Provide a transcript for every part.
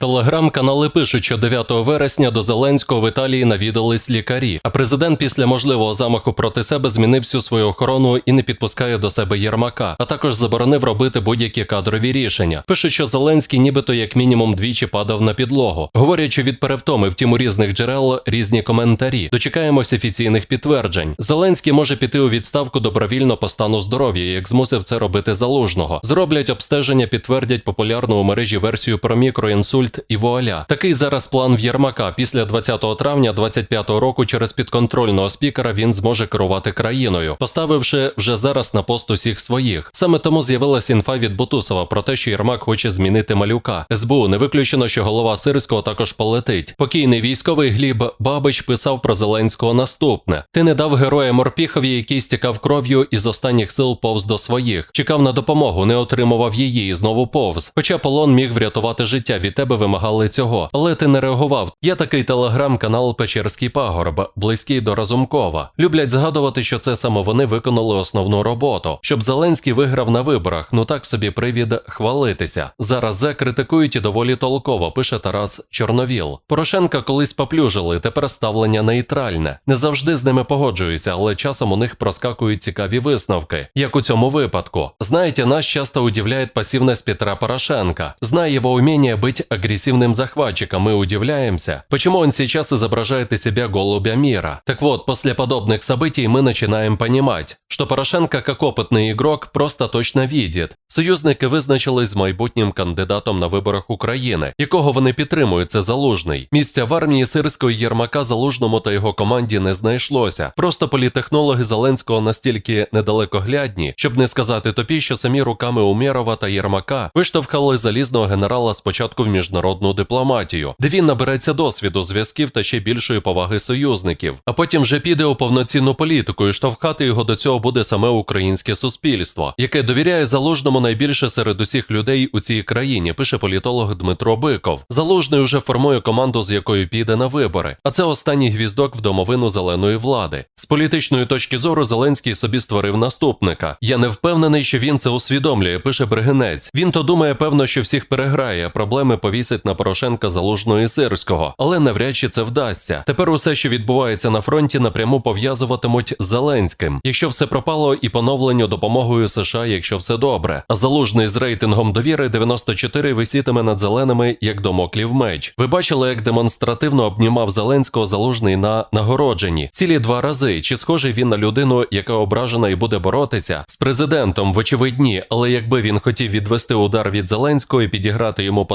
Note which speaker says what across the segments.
Speaker 1: Телеграм-канали пишуть, що 9 вересня до Зеленського в Італії навідались лікарі, а президент після можливого замаху проти себе змінив всю свою охорону і не підпускає до себе Єрмака, а також заборонив робити будь-які кадрові рішення. Пишуть, що Зеленський нібито як мінімум двічі падав на підлогу, говорячи від перевтоми, втім у різних джерел різні коментарі. Дочекаємось офіційних підтверджень. Зеленський може піти у відставку добровільно по стану здоров'я, як змусив це робити залужного. Зроблять обстеження, підтвердять популярну у мережі версію про мікроінсульт і вуаля. Такий зараз план в Єрмака. Після 20 травня 25 року через підконтрольного спікера він зможе керувати країною, поставивши вже зараз на пост усіх своїх. Саме тому з'явилася інфа від Бутусова про те, що Єрмак хоче змінити малюка. СБУ не виключено, що голова Сирського також полетить. Покійний військовий Гліб Бабич писав про Зеленського наступне: ти не дав героя Морпіхові, який стікав кров'ю із останніх сил повз до своїх. Чекав на допомогу, не отримував її і знову повз. Хоча полон міг врятувати життя від тебе вимагали цього, але ти не реагував. Є такий телеграм-канал Печерський пагорб, близький до Разумкова. Люблять згадувати, що це саме вони виконали основну роботу, щоб Зеленський виграв на виборах. Ну так собі привід хвалитися. Зараз зе критикують і доволі толково, пише Тарас Чорновіл. Порошенка колись поплюжили, тепер ставлення нейтральне. Не завжди з ними погоджуюся, але часом у них проскакують цікаві висновки, як у цьому випадку. Знаєте, нас часто удивляет пассивность Петра Порошенко. Зная его умение быть агрессивным захватчиком, мы удивляемся, почему он сейчас изображает из себя голубя мира. Так вот, после подобных событий мы начинаем понимать, что Порошенко, как опытный игрок, просто точно видит. Союзники визначились з майбутнім кандидатом на виборах України, якого вони підтримують, це Залужний. Місця в армії сирської Єрмака Залужному та його команді не знайшлося. Просто політехнологи Зеленського настільки недалекоглядні, щоб не сказати топі, що самі руками Умєрова та Єрмака виштовхали залізного генерала спочатку в міжнародну дипломатію, де він набереться досвіду, зв'язків та ще більшої поваги союзників. А потім вже піде у повноцінну політику, і штовхати його до цього буде саме українське суспільство, яке довіряє залужному найбільше серед усіх людей у цій країні, пише політолог Дмитро Биков. Залужний уже формує команду, з якою піде на вибори. А це останній гвіздок в домовину зеленої влади. З політичної точки зору Зеленський собі створив наступника. Я не впевнений, що він це усвідомлює, пише Бригинець. Він то думає, певно, що всіх переграє, а проблеми повісить на Порошенка Залужного Сирського, але навряд чи це вдасться. Тепер усе, що відбувається на фронті, напряму пов'язуватимуть з Зеленським. Якщо все пропало, і поновленню допомогою США, якщо все добре. А залужний з рейтингом довіри 94 висітиме над зеленими як домоклів меч. Ви бачили, як демонстративно обнімав Зеленського залужний на нагородженні цілі два рази. Чи схожий він на людину, яка ображена і буде боротися з президентом, вочевидь ні, але якби він хотів відвести удар від Зеленського і підіграти йому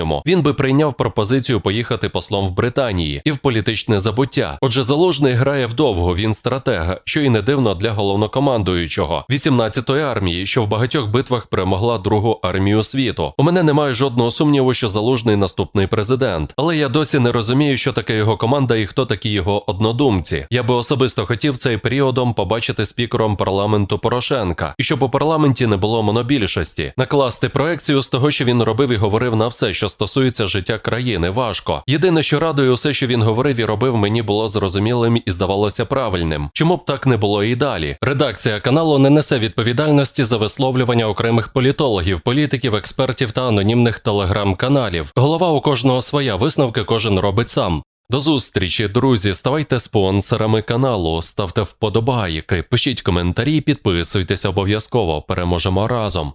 Speaker 1: по-справжньому, він би прийняв пропозицію поїхати послом в Британії і в політичне забуття. Отже, залужний грає вдовго, він стратег, що і не дивно для головнокомандуючого 18-ї армії, що в багатьох битвах перемогла другу армію світу. У мене немає жодного сумніву, що залужний наступний президент, але я досі не розумію, що таке його команда і хто такі його однодумці. Я би особисто хотів цей періодом побачити спікером парламенту Порошенка, і щоб у парламенті не було монобільшості, накласти проекцію з того, що він робив і говорив на все, що стосується життя країни, важко. Єдине, що радує, усе, що він говорив і робив, мені було зрозумілим і здавалося правильним. Чому б так не було і далі? Редакція каналу не несе відповідальності за висловлювання окремих політологів, політиків, експертів та анонімних телеграм-каналів. Голова у кожного своя висновки кожен робить сам. До зустрічі, друзі. Ставайте спонсорами каналу, ставте вподобайки, пишіть коментарі, підписуйтесь обов'язково. Переможемо разом.